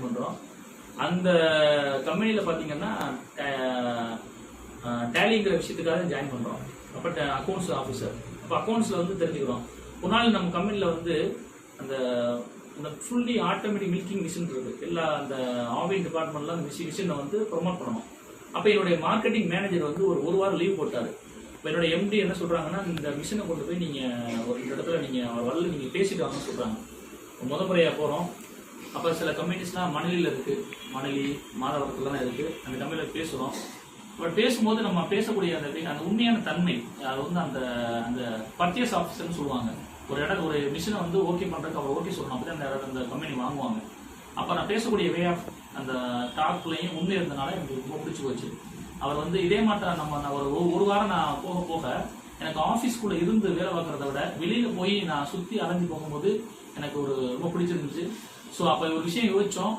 Join பண்ணுறோம் அந்த கம்பெனியில் பார்த்தீங்கன்னா டேலிங்கிற விஷயத்துக்காக ஜாயின் பண்ணுறோம் அப்போ அக்கௌண்ட்ஸ் ஆஃபீஸர் அப்போ அக்கௌண்ட்ஸில் வந்து தெரிஞ்சுக்கிறோம். ஒரு நாள் நம்ம கம்பெனியில் வந்து அந்த அந்த ஃபுல்லி ஆட்டோமேட்டிக் மில்கிங் மிஷின் இருக்குது எல்லா அந்த ஆவின் டிபார்ட்மெண்ட்டில் அந்த மிஷின் மிஷினை வந்து ப்ரொமோட் பண்ணணும். அப்போ என்னுடைய மார்க்கெட்டிங் மேனேஜர் வந்து ஒரு ஒரு வாரம் லீவ் போட்டார். இப்போ என்னோட எம்டி என்ன சொல்கிறாங்கன்னா இந்த மிஷினை கொண்டு போய் நீங்கள் ஒரு இந்த இடத்துல நீங்கள் அவர் வரல நீங்கள் பேசிட்டு வாங்கன்னு சொல்கிறாங்க முத முறையாக போகிறோம் அப்புறம் சில கம்பெனிஸ்லாம் மணலியில் இருக்குது மணலி மாதவரத்துலாம் இருக்குது அந்த கம்பெனியில் பேசுகிறோம் பட் பேசும்போது நம்ம பேசக்கூடிய அந்த அந்த உண்மையான தன்மை அது வந்து அந்த அந்த பர்ச்சேஸ் ஆஃபீஸர்னு சொல்லுவாங்க. ஒரு இடம் ஒரு மிஷினை வந்து ஓகே பண்ணுறதுக்கு அவர் ஓகே சொல்லணும். அப்படி அந்த இடத்துல அந்த கம்பெனி வாங்குவாங்க. அப்போ நான் பேசக்கூடிய வே ஆஃப் அந்த டாக்லையும் உண்மை இருந்தனால எனக்கு ரொம்ப பிடிச்சி போச்சு. அவர் வந்து இதே மாட்டம் நம்ம நான் ஒரு- ஒரு வாரம் நான் போக போக எனக்கு ஆஃபீஸ்க்குள்ள இருந்து வேலை பார்க்கறத விட வெளியில போய் நான் சுத்தி அலைஞ்சு போகும்போது எனக்கு ஒரு ரொம்ப பிடிச்சிருந்துச்சு. ஸோ அப்போ ஒரு விஷயம் யோசிச்சோம்.